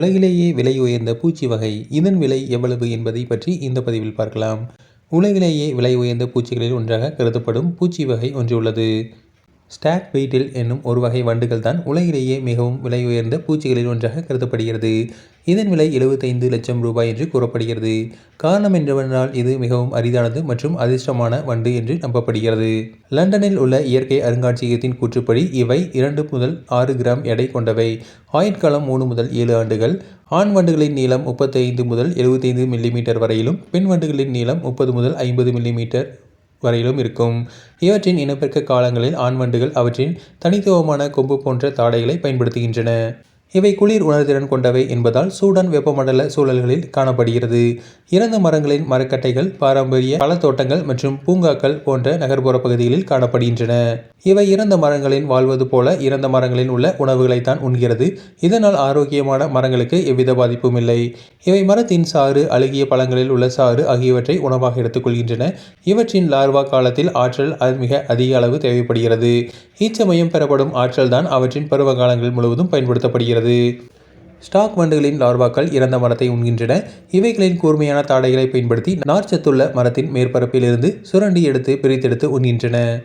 உலகிலேயே விலை உயர்ந்த பூச்சி வகை இதன் விலை எவ்வளவு என்பதை பற்றி இந்த பதிவில் பார்க்கலாம். உலகிலேயே விலை உயர்ந்த பூச்சிகளில் ஒன்றாக கருதப்படும் பூச்சி வகை ஒன்று உள்ளது. ஸ்டாக் வெயிட்டில் என்னும் ஒரு வகை வண்டுகள் தான் உலகிலேயே மிகவும் விலை உயர்ந்த பூச்சிகளில் ஒன்றாக கருதப்படுகிறது. இதன் விலை எழுபத்தைந்து லட்சம் ரூபாய் என்று கூறப்படுகிறது. காரணம் என்னவென்றால் இது மிகவும் அரிதானது மற்றும் அதிர்ஷ்டமான வண்டு என்று நம்பப்படுகிறது. லண்டனில் உள்ள இயற்கை அருங்காட்சியகத்தின் கூற்றுப்படி இவை இரண்டு முதல் ஆறு கிராம் எடை கொண்டவை. ஆயுட்காலம் மூணு முதல் ஏழு ஆண்டுகள். ஆண் வண்டுகளின் நீளம் முப்பத்தைந்து முதல் எழுபத்தைந்து மில்லிமீட்டர் வரையிலும் பெண் வண்டுகளின் நீளம் முப்பது முதல் ஐம்பது மில்லிமீட்டர் வரையிலும் இருக்கும். இவற்றின் இனப்பெருக்க காலங்களில் ஆண் வண்டுகள் அவற்றின் தனித்துவமான கொம்பு போன்ற தாடைகளை பயன்படுத்துகின்றன. இவை குளிர் உணர்திறன் கொண்டவை என்பதால் சூடான் வெப்பமண்டல சூழல்களில் காணப்படுகிறது. இறந்த மரங்களின் மரக்கட்டைகள் பாரம்பரிய பழத்தோட்டங்கள் மற்றும் பூங்காக்கள் போன்ற நகர்ப்புற பகுதிகளில் காணப்படுகின்றன. இவை இறந்த மரங்களின் வாழ்வது போல இறந்த மரங்களில் உள்ள உணவுகளைத்தான் உண்கிறது. இதனால் ஆரோக்கியமான மரங்களுக்கு எவ்வித பாதிப்பும் இல்லை. இவை மரத்தின் சாறு அழுகிய பழங்களில் உள்ள சாறு ஆகியவற்றை உணவாக எடுத்துக்கொள்கின்றன. இவற்றின் லார்வா காலத்தில் ஆற்றல் மிக அதிக அளவு தேவைப்படுகிறது. இச்சமயம் பெறப்படும் ஆற்றல் தான் அவற்றின் பருவ காலங்கள் முழுவதும் பயன்படுத்தப்படுகிறது. ஸ்டாக் வண்டுகளின் லார்வாக்கள் இறந்த மரத்தை உண்கின்றன. இவைகளின் கூர்மையான தாடைகளை பயன்படுத்தி நார்ச்சத்துள்ள மரத்தின் மேற்பரப்பில் இருந்து சுரண்டி எடுத்து பிரித்தெடுத்து உண்கின்றன.